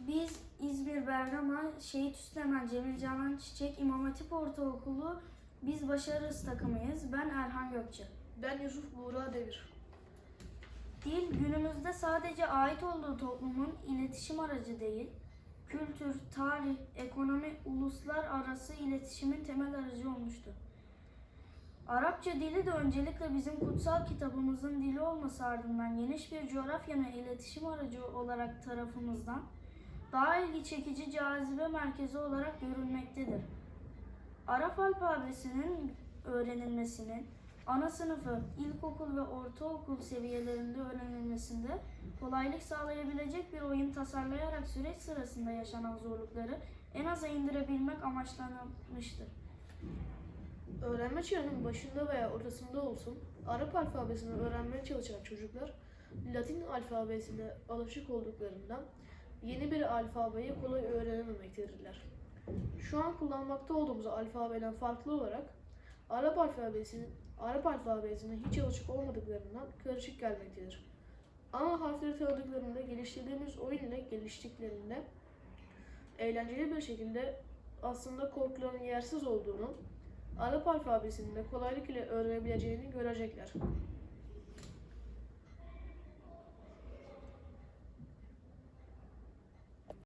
Biz İzmir Bergama Şehit Üstemen Cemil Canan Çiçek İmam Hatip Ortaokulu Biz Başarırız takımıyız. Ben Erhan Gökçe. Ben Yusuf Buğra Devir. Dil günümüzde sadece ait olduğu toplumun iletişim aracı değil, kültür, tarih, ekonomi, uluslararası iletişimin temel aracı olmuştur. Arapça dili de öncelikle bizim kutsal kitabımızın dili olması ardından geniş bir coğrafyanın iletişim aracı olarak tarafımızdan daha ilgi çekici cazibe merkezi olarak görülmektedir. Arap alfabesinin öğrenilmesinin ana sınıfı, ilkokul ve ortaokul seviyelerinde öğrenilmesinde kolaylık sağlayabilecek bir oyun tasarlayarak süreç sırasında yaşanan zorlukları en aza indirebilmek amaçlanmıştır. Öğrenme çağının başında veya ortasında olsun, Arap alfabesini öğrenmeye çalışan çocuklar, Latin alfabesine alışık olduklarından yeni bir alfabeyi kolay öğrenememektedirler. Şu an kullanmakta olduğumuz alfabeden farklı olarak Arap alfabesinin Arap alfabesine hiç alışık olmadıklarından karışık gelmektedir. Ana harfleri tanıdıklarında geliştirdiğimiz oyun ile geliştiklerinde eğlenceli bir şekilde aslında korkuların yersiz olduğunu, Arap alfabesini de kolaylık ile öğrenebileceğini görecekler.